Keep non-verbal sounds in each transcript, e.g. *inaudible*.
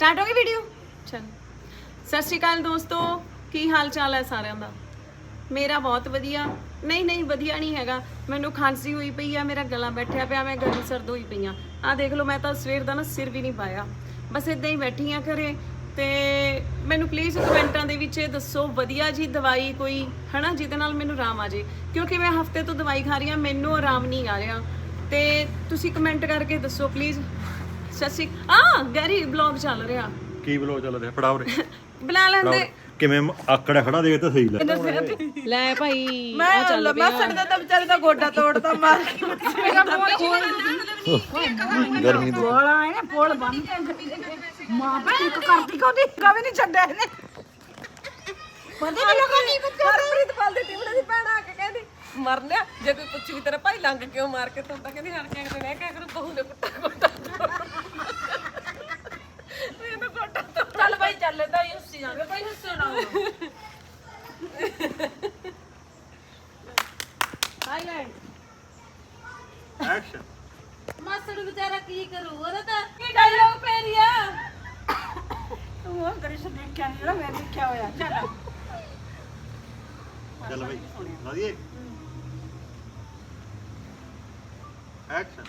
Start ਹੋ ਗਈ video ਚਲ। ਸਤਿ ਸ਼੍ਰੀ ਅਕਾਲ ਦੋਸਤੋ, ਕੀ ਹਾਲ ਚਾਲ ਹੈ ਸਾਰਿਆਂ ਦਾ? ਮੇਰਾ ਬਹੁਤ ਵਧੀਆ। ਨਹੀਂ ਨਹੀਂ, ਵਧੀਆ ਨਹੀਂ ਹੈਗਾ। ਮੈਨੂੰ ਖਾਂਸੀ ਹੋਈ ਪਈ ਆ, ਮੇਰਾ ਗਲਾ ਬੈਠਿਆ ਪਿਆ, ਮੈਂ ਗਰਮ ਸਰਦ ਹੋਈ ਪਈ ਆ। ਆ ਦੇਖ ਲਓ, ਮੈਂ ਤਾਂ ਸਵੇਰ ਦਾ ਨਾ ਸਿਰ ਵੀ ਨਹੀਂ ਪਾਇਆ। ਬਸ ਇਦਾਂ ਹੀ ਬੈਠੀ ਆ ਘਰੇ ਤੇ ਮੈਨੂੰ ਪਲੀਜ਼ ਕਮੈਂਟਾਂ ਦੇ ਵਿੱਚ ਇਹ ਦੱਸੋ, ਵਧੀਆ ਜੀ ਦਵਾਈ ਕੋਈ? ਹਨਾ, ਜਿਹਦੇ ਨਾਲ ਮੈਨੂੰ ਆਰਾਮ ਆ ਜੇ। ਕਿਉਂਕਿ ਮੈਂ ਹਫ਼ਤੇ ਤੋਂ ਦਵਾਈ ਖਾ ਰਹੀ ਆ, ਮੈਨੂੰ ਆਰਾਮ ਨਹੀਂ ਆ ਰਿਹਾ। ਤੇ ਤੁਸੀਂ ਕਮੈਂਟ ਕਰਕੇ ਦੱਸੋ ਪਲੀਜ਼ ਸਤਿ ਸ਼੍ਰੀ ਆ ਗੈਰੀ ਬਲੌਗ ਚੱਲ ਰਿਹਾ। ਕੀ ਬਲੋ ਚੱਲ ਰਿਹਾ? ਫੜਾਓ ਰੇ ਬੁਲਾ ਲੈਂਦੇ ਕਿਵੇਂ ਆਕੜਾ ਖੜਾ ਦੇ ਤਾਂ ਸਹੀ ਲੈ। ਲੈ ਭਾਈ ਮੈਂ ਲੰਮਾ ਸੜਦਾ ਤਾਂ ਵਿਚਾਰੇ ਦਾ ਗੋਡਾ ਤੋੜਦਾ ਮਾਰ ਕੇ ਗਰਮੀ ਤੋਂ ਬੋਲਾ ਹੈ ਨਾ ਪੋਲ ਬੰਨ ਮਾਂ ਭੈਣ ਇੱਕ ਕਰਦੀ ਕੋਦੀ ਕਵੇ ਨਹੀਂ ਛੱਡਿਆ ਇਹਨੇ। ਪਤਾ ਨਹੀਂ ਬੱਚਾ ਹਰਪ੍ਰੀਤ ਪਾਲ ਦੇ ਟਿਵੜੇ ਦੀ ਭੈਣ ਆ ਕੇ ਕਹਿੰਦੀ ਮਰ ਲਿਆ ਜੇ ਕੋਈ ਪੁੱਛੀ ਵੀ ਤੇਰਾ ਭਾਈ ਲੰਘ ਕਿਉਂ ਮਾਰ ਕੇ ਤੁੰਦਾ ਕਹਿੰਦੀ ਹਣ ਕੇ ਅਗਲੇ ਨੇ ਕਹਿ ਕਰੂ ਬਹੂ ਨੇ ਕੁੱਟਾ ਕੁੱਟਾ ਮੈਨੂੰ ਕੋਟਾ ਚੱਲ ਤਾਂ ਹੀ ਹੁੱਸੀ ਜਾਂਦੇ ਭਾਈ ਹੁੱਸੋ ਨਾ ਐਕਸ਼ਨ ਮਾਸੜ ਵਿਚਾਰਾ ਕੀ ਕਰੂ ਉਹਦਾ ਤਾਂ ਕੀ ਡਾਇਲੌਗ ਪੈਰੀਆ ਤੂੰ ਉਹ ਕਰੀ ਸੇ ਦੇਖਿਆ ਨਹੀਂ ਜਿਹੜਾ ਮੈਂ ਦੇਖਿਆ ਹੋਇਆ ਚੱਲ। ਚੱਲ ਬਈ ਵਧੀਆ ਐਕਸ਼ਨ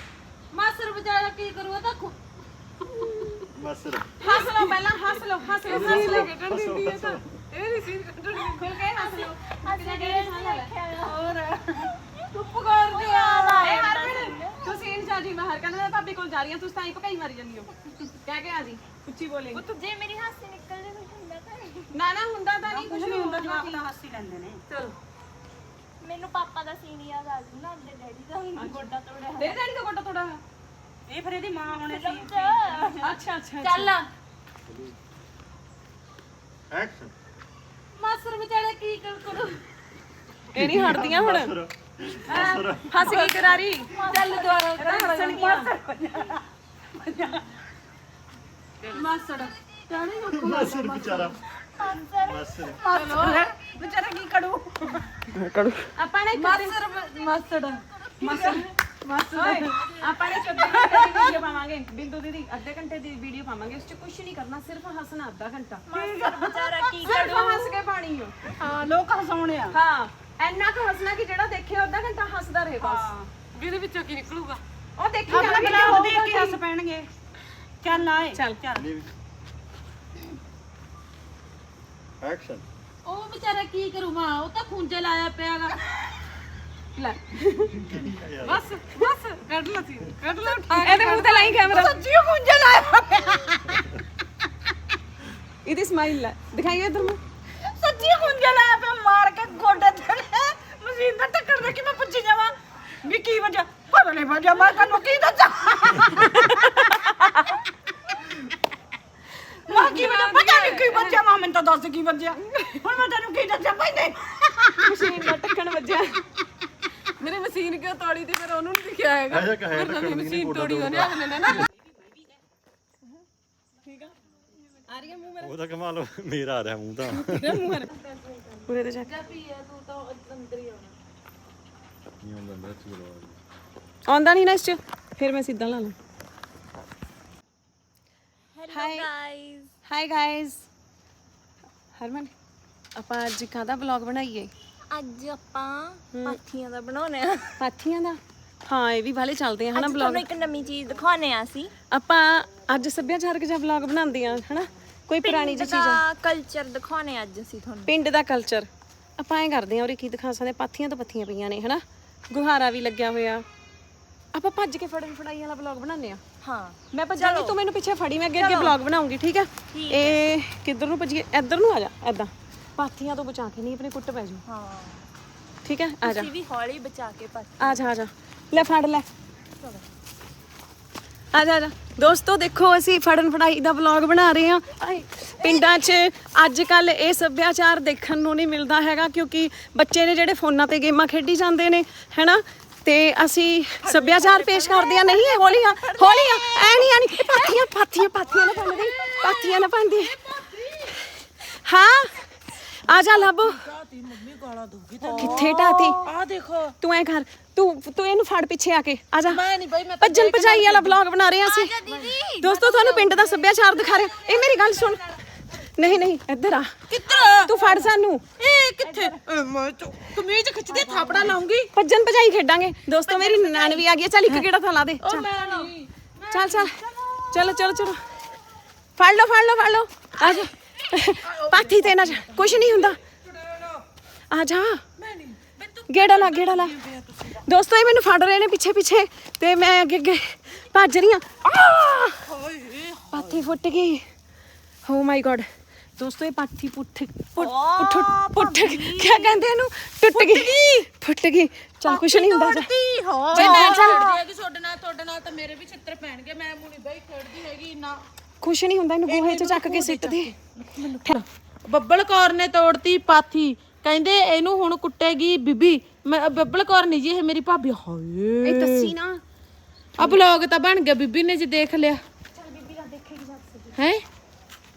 ਮਾਸੜ ਵਿਚਾਰਾ ਕੀ ਕਰੂ ਉਹਦਾ ਖੁ- ਮਸਰ ਹੱਸ ਲਓ ਪਹਿਲਾਂ ਹੱਸ ਲਓ ਹੱਸ ਲਓ ਹੱਸ ਲਓ ਕੱਢਣ ਦਿੰਦੀ ਹੈ ਤਾਂ ਇਹ ਨਹੀਂ ਸੀਨ ਕੱਢਣ ਦਿੰਦੀ ਖੁੱਲ ਕੇ ਹੱਸ ਲਓ ਹੋਰ। ਚੁੱਪ ਕਰ ਜਾ ਏ ਹਰਮਨ ਤੂੰ ਸੀਨ ਚਾਜੀ ਬਾਹਰ ਕਹਿੰਦਾ ਭਾਬੀ ਕੋਲ ਜਾ ਰਹੀ ਆ ਤੂੰ ਤਾਂ ਹੀ ਭਕਾਈ ਮਾਰੀ ਜਾਂਦੀ ਹੋ। ਕਹਿ ਕੇ ਆ ਜੀ ਉੱਚੀ ਬੋਲੇ ਜੇ ਮੇਰੀ ਹਾਸੀ ਨਿਕਲ ਜੇ ਕੁਝ ਹੁੰਦਾ ਤਾਂ ਨਹੀਂ। ਨਾ ਨਾ ਹੁੰਦਾ ਤਾਂ ਨਹੀਂ ਕੁਝ ਨਹੀਂ ਹੁੰਦਾ ਜਵਾਕ ਤਾਂ ਹਾਸੀ ਲੈਂਦੇ ਨੇ। ਚਲੋ। ਮੈਨੂੰ ਪਾਪਾ ਦਾ ਸੀਨ ਯਾਦ ਆ ਜੂ ਨਾ ਆਪਣੇ ਡੈਡੀ ਦਾ। ਗੋਡਾ ਤੋੜਿਆ। ਦੇ ਡੈਡੀ ਦਾ ਕੋਟਾ ਤੋੜਾ ਇਹ ਫਿਰ ਇਹਦੀ ਮਾਂ ਹੋਣੇ ਸੀ। ਅੱਛਾ ਅੱਛਾ। ਚੱਲ। ਐਕਸ਼ਨ ਮਾਸੜ ਵਿਚਾਰਾ ਕੀ ਕਰ ਕਰੂ? ਇਹ ਨਹੀਂ ਹਟਦੀਆਂ ਹੁਣ। ਮਸਰ। ਹੱਸ ਕੇ ਕਰਾਰੀ। ਚੱਲ ਦੁਆਰਾ ਹੱਸਣਗੀਆਂ ਮਾਸੜ ਮਸਰ। ਵਿਚਾਰਾ। ਮਾਸੜ ਮਸਰ। ਚਲੋ। ਵਿਚਾਰਾ ਕੀ ਕਰੂ? ਆਪਾਂ ਨੇ ਮਾਸੜ ਮਾਸੜ ਮਾਸੜ ਮਾਸੜ ਆਪਾਂ ਨੇ 14 ਘੰਟੇ ਦੀ ਵੀਡੀਓ ਪਾਵਾਂਗੇ ਬਿੰਦੂ ਦੀਦੀ ਅੱਧੇ ਘੰਟੇ ਦੀ ਵੀਡੀਓ ਪਾਵਾਂਗੇ ਉਸ 'ਚ ਕੁਝ ਨਹੀਂ ਕਰਨਾ ਸਿਰਫ ਹੱਸਣਾ ਅੱਧਾ ਘੰਟਾ। ਵਿਚਾਰਾ ਕੀ ਸਿਰਫ ਹੱਸ ਕੇ ਪਾਣੀ ਹੋ ਹਾਂ ਲੋਕ ਹਸਾਉਣੇ ਆ। ਹਾਂ ਇੰਨਾ ਕੁ ਹੱਸਣਾ ਕਿ ਜਿਹੜਾ ਦੇਖੇ ਅੱਧਾ ਘੰਟਾ ਹੱਸਦਾ ਰਹੇ ਬਸ। ਵੀ ਇਹਦੇ ਵਿੱਚੋਂ ਕੀ ਨਿਕਲੂਗਾ? ਉਹ ਦੇਖੀ ਜਾਣਾ ਬਣਾ ਕਿੰਨਾ ਉਹਦੇ ਕੀ। ਹੱਸ ਪੈਣਗੇ। ਚੱਲ ਆਏ ਚੱਲ ਐਕਸ਼ਨ ਉਹ ਵਿਚਾਰਾ ਕੀ ਕਰੂ ਮਾਂ? ਉਹ ਤਾਂ ਖੁੰਝੇ ਲਾਇਆ ਪਿਆਗਾ ਲੈ। ਬਸ ਬਸ ਕੱਢ ਲਾ ਸੀ ਕੱਢ ਲਾ ਉਠਾ ਇਹਦੇ ਮੂੰਹ ਤੇ ਲਾਈ ਕੈਮਰਾ ਸੱਚੀ ਕੁੰਜਾ ਲਾਇਆ ਇਹਦੀ ਸਮਾਈਲ ਲੈ। ਦਿਖਾਈਏ ਇਧਰ ਨੂੰ। ਸੱਚੀ ਕੁੰਜਾ ਲਾਇਆ ਪਿਆ ਮਾਰ ਕੇ ਗੋਡੇ ਤੇ ਮਸ਼ੀਨ ਦਾ ਟੱਕਰ ਦੇ ਕੇ ਮੈਂ ਪੁੱਛੀ ਜਾਵਾਂ ਵੀ ਕੀ ਵਜ੍ਹਾ? ਪਤਾ ਨਹੀਂ ਵਜ੍ਹਾ ਮੈਂ ਤੁਹਾਨੂੰ ਕੀ ਦੱਸਾਂ? ਮਾਂ ਕੀ ਵਜ੍ਹਾ? ਪਤਾ ਨਹੀਂ ਕੀ ਵਜ੍ਹਾ ਮਾਂ ਮੈਨੂੰ ਤਾਂ ਦੱਸ ਕੀ ਵਜ੍ਹਾ। ਹੁਣ ਮੈਂ ਤੈਨੂੰ ਕੀ ਦੱਸਾਂ ਭਾਈ ਨਹੀਂ। ਮਸ਼ੀਨ ਦਾ ਟੱਕਣ ਵੱਜਿਆ ਮੇਰੇ ਮਸ਼ੀਨ ਕਿਉਂ ਤੋੜੀ ਤੇ ਫਿਰ ਉਹਨੂੰ ਨਹੀਂ ਦਿਖਿਆ ਹੈਗਾ? ਐਸਾ ਕਹੇ ਤਾਂ ਕਰ ਨਹੀਂ ਕੋਟਾ ਤੋੜਦਾ ਆ ਰਹੀ ਹੈ ਮੂੰਹ ਉਹ ਤਾਂ ਕਮਾਲ ਮੇਰਾ ਆ ਰਿਹਾ ਮੂੰਹ ਤਾਂ। ਮੇਰਾ ਮੂੰਹ ਹਰ ਪੂਰੇ ਤੇ ਚੱਕ। ਤੂੰ ਤਾਂ ਅੰਦਰ ਹੀ ਆਉਣਾ। ਨਹੀਂ ਹੁੰਦਾ ਮੈਂ ਚਲੋ ਆਉਂਦਾ ਨਹੀਂ ਨਾ ਇਸ ਚ। ਫਿਰ ਮੈਂ ਸਿੱਧਾ ਲਾ ਲਾਂ। Hello guys hi guys Harman ਆਪਾਂ ਅੱਜ ਕਾਹਦਾ ਵਲੌਗ ਬਣਾਈਏ? ਅੱਜ ਆਪਾਂ ਪਾਥੀਆਂ ਦਾ ਬਣਾਉਣੇ ਆ। ਪਾਥੀਆਂ ਦਾ? ਹਾਂ ਇਹ ਵੀ ਵਾਲੇ ਚੱਲਦੇ ਆ ਹਨਾ ਅੱਜ ਵਲੌਗ ਤੁਹਾਨੂੰ ਇੱਕ ਨਵੀਂ ਚੀਜ਼ ਦਿਖਾਉਣੇ ਆ ਅਸੀਂ। ਆਪਾਂ ਅੱਜ ਸੱਭਿਆਚਾਰਕ ਜਿਹਾ ਵਲੌਗ ਬਣਾਉਂਦੇ ਆ ਹਨਾ? ਕੋਈ ਪੁਰਾਣੀ ਜਿਹੀ ਚੀਜ਼ ਦਾ ਕਲਚਰ ਦਿਖਾਉਣੇ ਆ ਅੱਜ ਅਸੀਂ ਤੁਹਾਨੂੰ। ਪਿੰਡ ਦਾ ਕਲਚਰ ਆਪਾਂ ਐ ਕਰਦੇ ਆ ਔਰ ਕੀ ਦਿਖਾ ਸਕਦੇ ਪਾਥੀਆਂ ਤਾਂ ਪੱਥੀਆਂ ਪਈਆਂ ਨੇ ਹਨਾ? ਗੁਹਾਰਾ ਵੀ ਲੱਗਿਆ ਹੋਇਆ। ਆਪਾਂ ਭੱਜ ਕੇ ਫੜਨ ਫੜਾਈ ਵਾਲਾ ਵਲੌਗ ਬਣਾਉਂਦੇ ਆ। ਹਾਂ ਮੈਂ ਭੱਜਾਂਗੀ ਤੂੰ ਮੈਨੂੰ ਪਿੱਛੇ ਫੜੀ ਮੈਂ ਅੱਗੇ ਅੱਗੇ ਵਲੌਗ ਬਣਾਉਂਗੀ ਠੀਕ ਆ? ਇਹ ਕਿੱਧਰ ਨੂੰ ਭੱਜੀਏ? ਇੱਧਰ ਨੂੰ ਆ ਜਾ ਐਦਾਂ ਪਾਥੀਆਂ ਤੋਂ ਬਚਾ ਕੇ ਨਹੀਂ ਆਪਣੇ ਕੁੱਟ ਪੈ ਜੂ ਹਾਂ। ਠੀਕ ਹੈ? ਆ ਜਾ। ਤੁਸੀਂ ਵੀ ਹੌਲੀ ਬਚਾ ਕੇ ਪਾ ਆ ਜਾ ਆ ਜਾ। ਲੈ ਫੜ ਲੈ। ਆ ਜਾ ਆ ਜਾ। ਦੋਸਤੋ ਦੇਖੋ ਅਸੀਂ ਫੜਨ ਫੜਾਈ ਦਾ ਵਲੌਗ ਬਣਾ ਰਹੇ ਹਾਂ। ਆਏ, ਪਿੰਡਾਂ 'ਚ ਅੱਜ ਕੱਲ ਇਹ ਸੱਭਿਆਚਾਰ ਦੇਖਣ ਨੂੰ ਨਹੀਂ ਮਿਲਦਾ ਹੈਗਾ ਕਿਉਂਕਿ ਬੱਚੇ ਨੇ ਜਿਹੜੇ ਫੋਨਾਂ ਤੇ ਗੇਮਾਂ ਖੇਡੀ ਜਾਂਦੇ ਨੇ ਹੈਨਾ? ਤੇ ਅਸੀਂ ਸੱਭਿਆਚਾਰ ਪੇਸ਼ ਕਰਦੇ ਆ ਨਹੀਂ ਇਹ ਹੌਲੀ ਆ ਹੌਲੀ ਆ। ਐ ਨਹੀਂ ਆਣੀ ਪਾਥੀਆਂ ਪਾਥੀਆਂ ਪਾਥੀਆਂ ਨਾ ਪੰਦੀ ਪਾਥੀਆਂ ਨਾ ਪੰਦੀ ਹਾਂ? ਆ ਜਾ ਲੱਭ ਢਾਤੀ ਮੰਮੀ ਗਾਲਾਂ ਦੂਗੀ ਕਿੱਥੇ ਢਾਤੀ? ਆ ਦੇਖੋ। ਤੂੰ ਐ ਕਰ ਤੂੰ ਤੂੰ ਇਹਨੂੰ ਫੜ ਪਿੱਛੇ ਆ ਕੇ। ਆ ਜਾ। ਮੈਂ ਨਹੀਂ ਬਈ ਮੈਂ ਭੱਜਣ ਭਜਾਈ ਵਾਲਾ ਵਲੌਗ ਬਣਾ ਰਹੇ ਹਾਂ ਅਸੀਂ ਦੋਸਤੋ ਤੁਹਾਨੂੰ ਪਿੰਡ ਦਾ ਸੱਭਿਆਚਾਰ ਦਿਖਾ ਰਹੇ। ਇਹ ਮੇਰੀ ਗੱਲ ਸੁਣ। ਨਹੀਂ ਨਹੀਂ ਇੱਧਰ ਆ। ਕਿੱਧਰ? ਤੂੰ ਫੜ ਸਾਨੂੰ। ਇਹ ਕਿੱਥੇ? ਮੈਂ ਤੂੰ ਕਮੀਜ਼ ਖਿੱਚਦੀ ਥਾਪੜਾ ਲਾਉਂਗੀ। ਭੱਜਣ ਭਜਾਈ ਖੇਡਾਂਗੇ। ਦੋਸਤੋ ਮੇਰੀ ਨਾਨ ਵੀ ਆ ਗਈ। ਚੱਲ ਇੱਕ ਤਾਂ ਲਾ ਦੇ। ਚੱਲ। ਚਲੋ ਚਲੋ ਚਲੋ। ਫੜ ਲਓ ਫੜ ਲਓ ਫੜ ਲਓ। ਆ ਜਾ। ਪਾਥੀ ਤੇ ਨਾ ਜਾ ਕੁਛ ਨਹੀਂ ਹੁੰਦਾ। ਆ ਜਾ। ਗੇੜਾ ਲਾ ਗੇੜਾ ਲਾ। ਦੋਸਤੋ ਇਹ ਮੈਨੂੰ ਫੜ ਰਹੇ ਨੇ ਪਿੱਛੇ ਪਿੱਛੇ। ਤੇ ਮੈਂ ਅੱਗੇ ਅੱਗੇ ਭੱਜ ਰਹੀ ਆ! ਹਾਏ ਪਾਥੀ ਫੁੱਟ ਗਈ। ਓ ਮਾਈ ਗॉड ਦੋਸਤੋ ਇਹ ਪਾਥੀ ਪੁੱਠ ਪੁੱਠ ਕੀ ਕਹਿੰਦੇ ਇਹਨੂੰ? ਟੁੱਟ ਗਈ। ਫੁੱਟ ਗਈ। ਚੱਲ ਕੁਛ ਨਹੀਂ ਹੁੰਦਾ ਜਾ ਹੋ। ਚੱਲ ਮੈਂ ਚੱਲ। ਖੇਡਦੀ ਹੈਗੀ ਤੁਹਾਡੇ ਨਾਲ ਤੁਹਾਡੇ ਨਾਲ ਤਾਂ ਮੇਰੇ ਵੀ ਛਿੱਤਰ ਪੈਣਗੇ। ਮੈਂ ਮੁਣੀ ਬਈ ਖੇਡਦੀ ਹੈਗੀ ਨਾ ਕੁਛ ਨਹੀਂ ਹੁੰਦਾ ਇਹਨੂੰ ਗੋਹੇ 'ਚ ਚੱਕ ਕੇ ਸਿੱਟ ਦੇ ਬੱਬਲ ਕੌਰ ਨੇ ਤੋੜਤੀ ਪਾਥੀ। ਕਹਿੰਦੇ ਇਹਨੂੰ ਹੁਣ ਕੁੱਟੇਗੀ ਬੀਬੀ। ਮੈਂ ਬੱਬਲ ਕੌਰ ਨਹੀਂ ਜੀ ਇਹ ਮੇਰੀ ਭਾਬੀ ਹਾਏ। ਇਹ ਦੱਸੀ ਨਾ। ਆ ਬਲੌਗ ਤਾਂ ਬਣ ਗਿਆ ਬੀਬੀ ਨੇ ਜੀ ਦੇਖ ਲਿਆ। ਹੈ?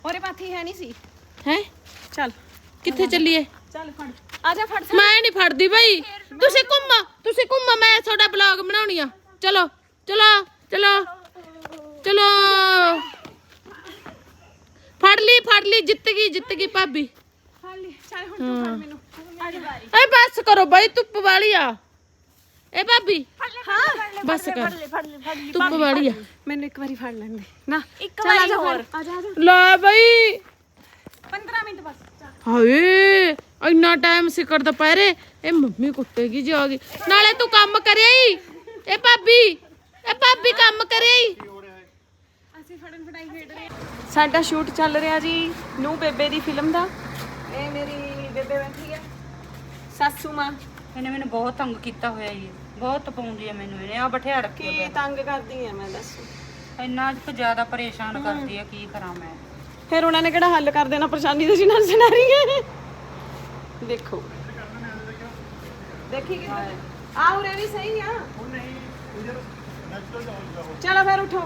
ਔਰੇ ਪਾਥੀ ਹੈ ਨਹੀਂ ਸੀ। ਹੈ? ਚੱਲ। ਕਿੱਥੇ ਚੱਲੀਏ? ਚੱਲ ਫੜ। ਆ ਜਾ ਫੜ ਮੈਂ ਨਹੀਂ ਫੜਦੀ ਬਈ। ਤੁਸੀਂ ਘੁੰਮੋ ਤੁਸੀਂ ਘੁੰਮੋ ਮੈਂ ਤੁਹਾਡਾ ਬਲੌਗ ਬਣਾਉਣੀ ਆ। ਚਲੋ ਚਲੋ ਚਲੋ ਚਲੋ। ਫੜ ਲਈ ਫੜ ਲਈ ਜਿੱਤ ਗਈ ਜਿੱਤ ਗਈ ਭਾਬੀ। ਫੜ ਲਈ ਚੱਲ ਹੁਣ ਤੂੰ ਫੜ ਮੈਨੂੰ ਆ ਜਾ ਏ ਬਸ ਕਰੋ ਬਈ ਧੁੱਪ ਵਾਲੀ ਆ। ਏ ਭਾਬੀ। ਹਾਂ ਬਸ ਕਰ। ਧੁੱਪ ਵਾਲੀ ਆ। ਮੈਨੂੰ ਇੱਕ ਵਾਰੀ ਫੜ ਲੈਣ ਦੇ। ਨਾ। ਇੱਕ ਵਾਰੀ ਜਾ ਹੋਰ। ਆ ਜਾ ਆ ਜਾ। ਲੈ ਬਈ। 15 ਮਿੰਟ ਬਸ ਹਾਏ ਇੰਨਾ ਟਾਈਮ ਸਿਕਰ ਦੁਪਹਿਰੇ। ਇਹ ਮੰਮੀ ਕੁੱਟੇਗੀ ਜੀ ਆ ਗਈ ਨਾਲੇ ਤੂੰ ਕੰਮ ਕਰਿਆ ਹੀ ਇਹ ਭਾਬੀ। ਇਹ ਭਾਬੀ ਕੰਮ ਕਰਿਆ ਹੀ ਅਸੀਂ ਫੜਨ ਫੜਾਈ ਖੇਡ ਰਹੇ ਹਾਂ। ਸਾਡਾ ਸ਼ੂਟ ਚੱਲ ਰਿਹਾ ਜੀ ਨੂੰ ਬੇਬੇ ਦੀ ਫਿਲਮ ਦਾ। ਇਹ ਮੇਰੀ ਬੇਬੇ ਬੈਠੀ ਹੈ ਸਾਸੂ ਮਾਂ। ਇਹਨੇ ਮੈਨੂੰ ਬਹੁਤ ਤੰਗ ਕੀਤਾ ਹੋਇਆ ਜੀ। ਬਹੁਤ ਪਾਉਂਦੀ ਆ ਮੈਨੂੰ ਇਹਨੇ ਆ ਬਿਠਾ ਰੱਖਿਆ ਕੀ ਤੰਗ ਕਰਦੀ ਐ ਮੈਂ ਦੱਸ। ਇੰਨਾ ਕੁ ਜ਼ਿਆਦਾ ਪਰੇਸ਼ਾਨ ਕਰਦੀ ਆ ਕੀ ਕਰਾਂ ਮੈਂ। ਫਿਰ ਉਹਨਾਂ ਨੇ ਕਿਹੜਾ ਹੱਲ ਕਰ ਦੇਣਾ ਪਰੇਸ਼ਾਨੀ ਦੀ ਜਿਨਾਂ ਸੁਣਾ ਰਹੀ ਹੈ। ਦੇਖੋ। ਦੇਖੀ ਕਿ ਆ ਉਰੇ ਵੀ ਸਹੀ ਆ। ਚਲੋ ਫਿਰ ਉਠੋ।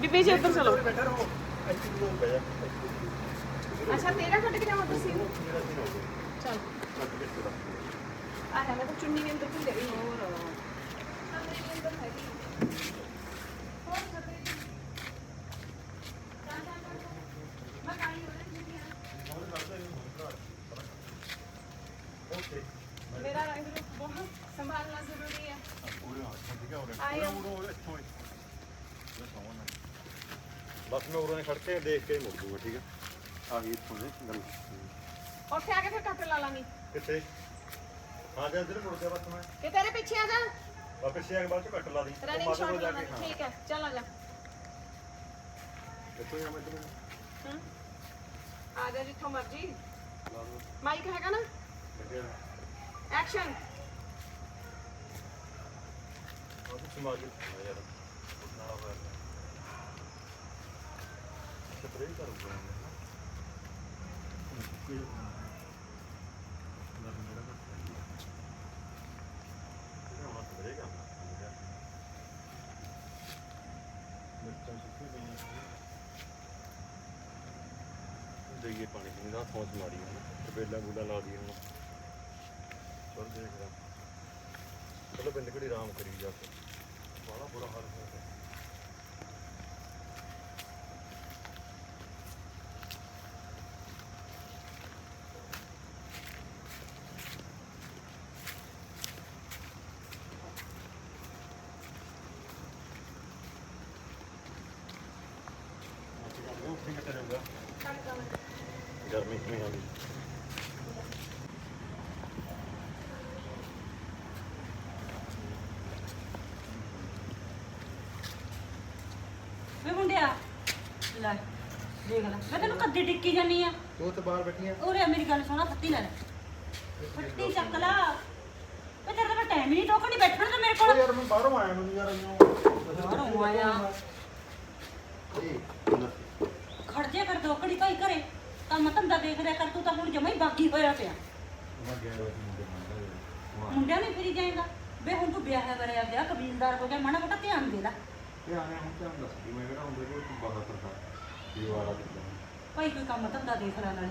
ਬੀਬੀ ਜੀ ਉੱਧਰ ਚਲੋ। ਅੱਛਾ ਤੇਰਾ ਕੱਟ ਕੇ ਜਾਵਾਂ ਤੁਸੀਂ ਚਲ। ਆ ਜਾ ਮੈਂ ਤਾਂ ਚੁੰਨੀ ਵੀ ਅੰਦਰ ਭੁੱਲ ਗਈ ਹੋਰ। ਮੇਰਾ ਰੰਗ ਰੂਪ ਬਹੁਤ ਸੰਭਾਲਣਾ ਜ਼ਰੂਰੀ ਹੈ। ਆਇਓ ਬਸ ਮੈਂ ਉਰੋਂ ਖੜ ਕੇ ਦੇਖ ਕੇ ਮੁੜ ਠੀਕ ਹੈ ਆ? ਗਈ ਇੱਥੋਂ ਦੀ ਗੱਲ। ਉੱਥੇ ਆ ਕੇ ਫਿਰ ਕੱਟ ਲਾ ਲਾਂਗੀ। ਕਿੱਥੇ? ਆ ਜਾ ਇੱਧਰ ਮੁੜ ਗਿਆ ਬਸ ਮੈਂ। ਕਿ ਤੇਰੇ ਪਿੱਛੇ ਆ ਜਾ। ਵਾਪਸ ਆ ਕੇ ਬਾਅਦ ਚ ਕੱਟ ਲਾ ਦੀ। ਰਨਿੰਗ ਸ਼ਾਟ ਹਾਂ। ਠੀਕ ਹੈ ਚੱਲ ਆ ਜਾ। ਕਿੱਥੋਂ ਜਾ ਮੈਂ ਇੱਧਰ। ਹਮ? ਆ ਜਾ ਜਿੱਥੋਂ ਮਰਜ਼ੀ। ਲਾ ਦੋ ਮਾਈਕ ਹੈਗਾ ਨਾ? ਐਕਸ਼ਨ ਆ ਤੂੰ ਸਮਾ ਕੇ ਆ ਯਾਰ ਨਾ ਹੋਇਆ। ਦੇਈਏ ਪਾਣੀ ਪੂਣੀ ਦਾ ਥੋਸ ਮਾਰੀ ਹੁਣ ਤੇ ਬੂਲਾ ਲਾ ਦੀ ਹੁਣ ਚਲ ਦੇਖਦਾ ਚਲੋ ਬਿੰਦ ਘੜੀ ਆਰਾਮ ਕਰੀ ਜਾ ਕੇ। ਬੜਾ ਬੁਰਾ ਹਾਲ ਹੋ ਗਿਆ ਗਰਮੀ ਕਿਵੇਂ ਆ ਗਈ ਵੇ ਮੁੰਡਿਆ ਲੈ ਦੇਖ ਲੈ ਮੈਂ ਤੈਨੂੰ ਕੱਦੀ ਟਿੱਕੀ ਜਾਨੀ ਆ। ਤੂੰ ਤੇ ਬਾਹਰ ਬੈਠੀ ਆ। ਉਰੇ ਮੇਰੀ ਗੱਲ ਸੁਣਾ ਫੱਤੀ ਲੈ ਲੈ। ਫੱਤੀ ਚੱਕ ਲਾ। ਵੇ ਤੇਰੇ ਤਾਂ ਟਾਈਮ ਹੀ ਨਹੀਂ ਟੋਕਣੀ ਬੈਠਣ ਦਾ ਮੇਰੇ ਕੋਲ। ਯਾਰ ਮੈਂ ਬਾਹਰੋਂ ਆਇਆ ਮੈਨੂੰ ਯਾਰ ਇਹਨੂੰ ਬਾਹਰੋਂ ਆਇਆ। ਖੜ ਜਾ ਕਰ ਦੋ ਘੜੀ ਭਾਈ ਘਰੇ। ਕੰਮ ਧੰਦਾ ਦੇਖ ਰਿਆ ਕਰ ਤੂੰ ਤਾਂ ਹੁਣ ਜਮਾ ਹੀ ਬਾਗੀ ਹੋਇਆ ਪਿਆ। ਮੈਂ ਗਿਆ ਹੋਇਆ ਸੀ ਮੁੰਡੇ ਨਾਲ ਮੁੰਡਿਆਂ ਨੇ ਫਿਰੀ ਜਾਏਗਾ। ਵੇ ਹੁਣ ਤੂੰ ਵਿਆਹ ਕਰਿਆ ਵਿਆਹ ਕਬੀਲਦਾਰ ਹੋ ਗਿਆ ਮਾੜਾ ਮੋਟਾ ਧਿਆਨ ਦੇ ਲੈ। ਤੇ ਆਇਆ ਹੁਣ ਤਾਂ ਦੱਸ ਦੀ ਮੈਂ ਕਿਹੜਾ ਹੁੰਦਾ ਕੋਈ ਤੂੰ ਬਾਹਰ ਕਰਦਾ ਦੀਵਾਰਾ ਦਿੱਤਾ ਭਾਈ ਕੋਈ ਕੰਮ ਧੰਦਾ ਦੇਖ ਲੈ ਨਾਲੇ।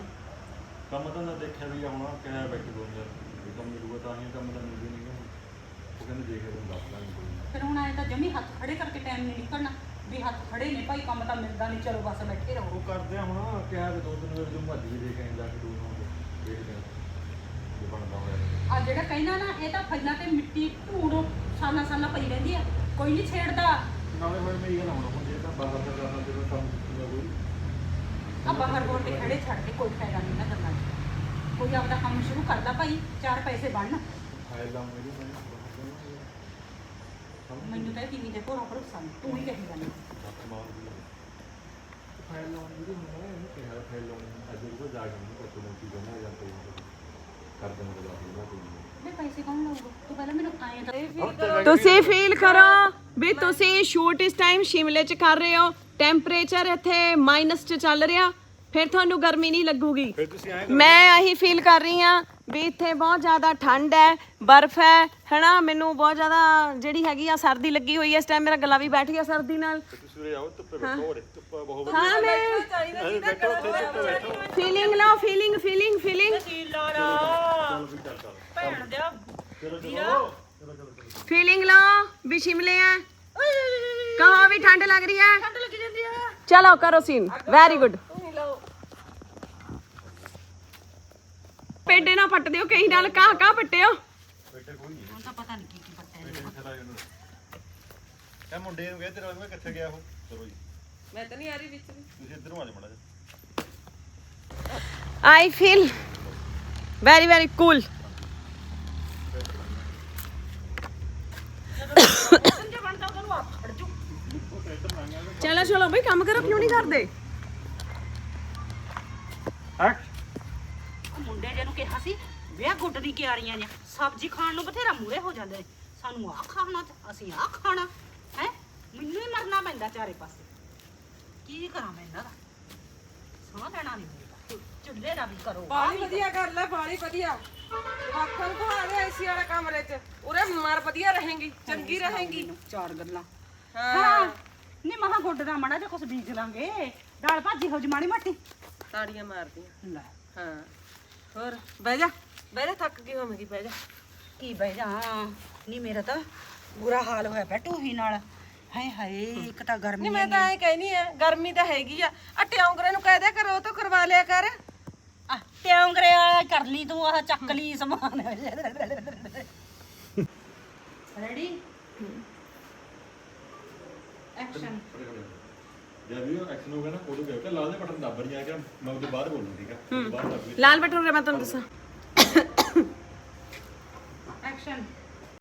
ਕੰਮ ਤਾਂ ਨਾ ਦੇਖਿਆ ਵੀ ਆਉਣਾ ਕਿਹਾ ਬੈਠੇ ਦੋ। ਯਾਰ ਇਹ ਕੰਮ ਮਿਲੂਗਾ ਤਾਂ ਹੀ ਕੰਮ ਤਾਂ ਮਿਲਦੇ ਨਹੀਂ। ਉਹ ਕਹਿੰਦੇ ਦੇਖ ਤੁਹਾਨੂੰ ਦੱਸ ਦਾਂਗੇ ਕੋਈ ਨਾ। ਫਿਰ ਹੁਣ ਆਏ ਤਾਂ ਜਮੀ ਹੱਥ ਖੜੇ ਕਰਕੇ ਟਾਈਮ ਨਹੀਂ ਨਿਕਲਣਾ। ਵੀ ਹੱਥ ਖੜੇ ਨੇ ਭਾਈ ਕੰਮ ਤਾਂ ਮਿਲਦਾ ਨਹੀਂ ਚਲੋ ਬਸ ਬੈਠੇ ਰਹੋ। ਉਹ ਕਰਦੇ ਆ ਹੁਣ ਕਿਹਾ ਵੀ ਦੋ ਤਿੰਨ ਵਾਰ ਜੋ ਮੱਝ ਵੀ ਦੇ ਕੇ ਆਏ ਜਾ ਕੇ ਦੋ ਨੂੰ ਦੇਖਦੇ ਆ ਜੇ ਬਣਦਾ ਹੋਇਆ ਆ ਜਿਹੜਾ ਕਹਿੰਦਾ ਨਾ ਇਹ ਤਾਂ ਫੈਲਾ ਤੇ ਮਿੱਟੀ ਧੂੜ ਸਾਲਾਂ ਸਾਲਾਂ ਪਈ ਰਹਿੰਦੀ ਆ ਕੋਈ ਨਹੀਂ ਛੇੜਦਾ। ਨਾਲੇ ਫਿਰ ਮੇਰੀ ਗੱਲ ਹੁਣ ਹੁਣ ਜੇ ਤਾਂ ਬਾਹਰ ਦਾ ਕਰਨਾ ਤੇ ਕੰਮ ਕੀਤਾ ਕੋਈ ਆ ਬਾਹਰ ਬੋਲ ਕੇ ਖੜੇ ਛੱਡ ਕੇ ਕੋਈ ਫਾਇਦਾ ਨਹੀਂ ਨਾ ਕਰਨਾ ਕੋਈ ਆਪਦਾ ਕੰਮ ਸ਼ੁਰੂ ਕਰਦਾ ਭਾਈ ਚਾਰ ਪੈਸੇ ਬਣਨ। ਫਾਇਲ ਲਾ ਮੇਰੀ ਮੈਂ ਮੈਨੂੰ ਤਾਂ ਟੀਵੀ ਦੇ ਭੋਰਾ ਭਰੋਸਾ ਨਹੀਂ ਤੂੰ ਹੀ ਕਹੀ ਜਾਂਦੀ ਫਾਇਲ ਲਾਉਣ ਦੀ ਮੈਂ ਇਹਨੂੰ ਕਿਹਾ। ਫਾਇਲ ਲਾਉਣ ਅੱਜ ਉਹ ਜਾ ਕੇ ਨਹੀਂ ਕੋਈ ਮੋਟੀ ਜਮਾ ਜਾਂ ਕੋਈ ਕਰ ਦੇਣਾ ਦਾ ਕੋਈ ਕੋਈ ਵੇ ਪੈਸੇ ਕੌਣ ਲਾਊਗਾ? ਤੂੰ ਪਹਿਲਾਂ ਮੈਨੂੰ ਆਏ ਤਾਂ ਤੁਸੀਂ ਫੀਲ ਕਰੋ ਵੀ ਤੁਸੀਂ ਸ਼ੂਟ ਇਸ ਟਾਈਮ ਸ਼ਿਮਲੇ 'ਚ ਕਰ ਰਹੇ ਹੋ। ਟੈਂਪਰੇਚਰ ਇੱਥੇ ਮਾਈਨਸ 'ਚ ਚੱਲ ਰਿਹਾ। ਫਿਰ ਤੁਹਾਨੂੰ ਗਰਮੀ ਨਹੀਂ ਲੱਗੂਗੀ। ਫਿਰ ਤੁਸੀਂ ਐਂ ਮੈਂ ਆਹੀ ਫੀਲ ਕਰ ਰਹੀ ਹਾਂ ਵੀ ਇੱਥੇ ਬਹੁਤ ਜ਼ਿਆਦਾ ਠੰਡ ਹੈ ਬਰਫ਼ ਹੈ ਹਨਾ? ਮੈਨੂੰ ਬਹੁਤ ਜ਼ਿਆਦਾ ਜਿਹੜੀ ਹੈਗੀ ਆ ਸਰਦੀ ਲੱਗੀ ਹੋਈ ਹੈ ਇਸ ਟਾਈਮ ਮੇਰਾ ਗਲਾ ਵੀ ਬੈਠ ਗਿਆ ਸਰਦੀ ਨਾਲ। ਤੁਸੀਂ ਉਰੇ ਆਓ ਧੁੱਪੇ ਬੈਠੋ ਉਰੇ ਧੁੱਪ ਬਹੁਤ ਹਾਂ ਮੈਂ ਬੈਠੋ ਉੱਥੇ ਧੁੱਪੇ ਬੈਠੋ। ਫੀਲਿੰਗ ਲਓ ਫੀਲਿੰਗ ਫੀਲਿੰਗ ਫੀਲਿੰਗ ਚਲੋ ਵੀ ਚੱਲ ਚੱਲ ਭੈਣ ਦਿਆ ਚਲੋ ਚਲੋ। ਚਲੋ ਚਲੋ ਫੀਲਿੰਗ ਲਓ ਵੀ ਸ਼ਿਮਲੇ ਹੈ। ਕਹਾਂ ਵੀ ਠੰਡ ਲੱਗ ਰਹੀ ਹੈ? ਠੰਡ ਲੱਗ ਜਾਂਦੀ ਹੈ ਚਲੋ ਕਰੋ ਸੀਨ। ਵੈਰੀ ਗੁੱਡ ਪੇਡੇ ਨਾ ਪੱਟ ਦਿਓ ਕਹੀਂ ਨਾਲ ਕਾ ਕਾ ਪੱਟਿਓ। ਬੈਠੇ ਕੋਈ ਨਹੀਂ। ਹੁਣ ਤਾਂ ਪਤਾ ਨਹੀਂ ਕੀ ਕੀ ਪੱਟਿਆ ਉਹਨੂੰ? ਇਹ ਮੁੰਡੇ ਨੂੰ ਗਿਆ ਤੇਰਾ ਮੈਂ ਕਿੱਥੇ ਗਿਆ ਉਹ? ਚਲੋ ਜੀ। ਮੈਂ ਤਾਂ ਨਹੀਂ ਆ ਰਹੀ ਵਿੱਚ ਵੀ। ਤੁਸੀਂ ਇੱਧਰੋਂ ਆ ਜਾਓ ਮੜਾ ਜੀ I feel very very ਚਲੋ ਚਲੋ ਬਈ ਕੰਮ ਕਰੋ ਕਿਉਂ ਨਹੀਂ ਕਰਦੇ? ਉਹ ਮੁੰਡੇ ਜੇ ਨੂੰ ਕਿਹਾ ਸੀ ਵਿਆਹ ਗੁੱਡ ਦੀ ਕਿਆਰੀਆਂ ਨੇ ਸਬਜ਼ੀ ਖਾਣ ਨੂੰ ਬਥੇਰਾ ਮੂਰੇ ਹੋ ਜਾਂਦੇ ਨੇ ਸਾਨੂੰ ਆਹ ਖਾਣਾ ਤੇ ਅਸੀਂ ਆਹ ਖਾਣਾ ਹੈ? ਮੈਨੂੰ ਹੀ ਮਰਨਾ ਪੈਂਦਾ ਚਾਰੇ ਪਾਸੇ। ਕੀ ਕਰਾਂ ਮੈਂ ਇਹਨਾਂ ਦਾ? ਸਾਹ ਲੈਣਾ ਨਹੀਂ ਮਿਲਦਾ। ਚੁੱਲ੍ਹੇ ਦਾ ਵੀ ਕਰੋ ਬਾਲੀ ਵਧੀਆ ਕਰ। ਲੈ ਬਾਲੀ ਵਧੀਆ। ਨੂੰ ਘੁਮਾ ਦੇ ਏਸੀ ਵਾਲੇ ਕਮਰੇ 'ਚ। ਉਰੇ ਮਰ ਵਧੀਆ ਰਹੇਗੀ ਚੰਗੀ ਰਹੇਗੀ। ਚਾਰ ਗੱਲਾਂ। ਹਾਂ। ਨਹੀਂ ਮਹਾ ਗੁੱਡ ਦਾ ਮੜਾ ਜੇ ਕੁਛ ਬੀਜ ਲਾਂਗੇ। ਦਾਲ ਭਾਜੀ ਹੋ ਜਮਾਣੀ ਮਾਟੀ। ਤਾੜੀਆਂ ਮਾਰਦੀਆਂ। ਲੈ। ਹਾਂ। ਹੋਰ ਬਹਿ ਜਾ। ਬਹਿ ਜਾ ਥੱਕ ਗਈ ਹੋਵੇਂਗੀ ਬਹਿ ਜਾ। ਕੀ ਬਹਿ ਜਾ? ਨਹੀਂ ਮੇਰਾ ਤਾਂ ਬੁਰਾ ਹਾਲ ਹੋਇਆ ਪਿਆ ਟੂਹੀ ਨਾਲ। ਹਾਏ ਹਾਏ ਇੱਕ ਤਾਂ ਗਰਮੀ ਨਹੀਂ ਮੈਂ ਤਾਂ ਐ ਕਹਿਨੀ ਆ ਗਰਮੀ ਤਾਂ ਹੈਗੀ ਆ। ਆ ਟਿਆਉਂਗਰੇ ਨੂੰ ਕਹਿ ਦਿਆ ਕਰੋ ਉਹ ਤੋਂ ਕਰਵਾ ਲਿਆ ਕਰ। ਆ ਟਿਉਂਗਰੇ ਵਾਲਾ ਕਰ ਲਈ ਤੂੰ ਆਹ ਚੱਕ ਲਈ ਸਮਾਨ। *laughs* ਰੈਡੀ ਲਾਲ ਬਟਨ ਦੱਬ ਰਹੀ ਆ ਕਿ ਮੈਂ ਉਹਦੇ ਬਾਅਦ ਬੋਲੂ ਠੀਕ ਬਾਅਦ ਲਾਲ ਬਟਨ ਰੇ ਮੈਂ ਤੁਹਾਨੂੰ ਦੱਸਾਂ। ਐਕਸ਼ਨ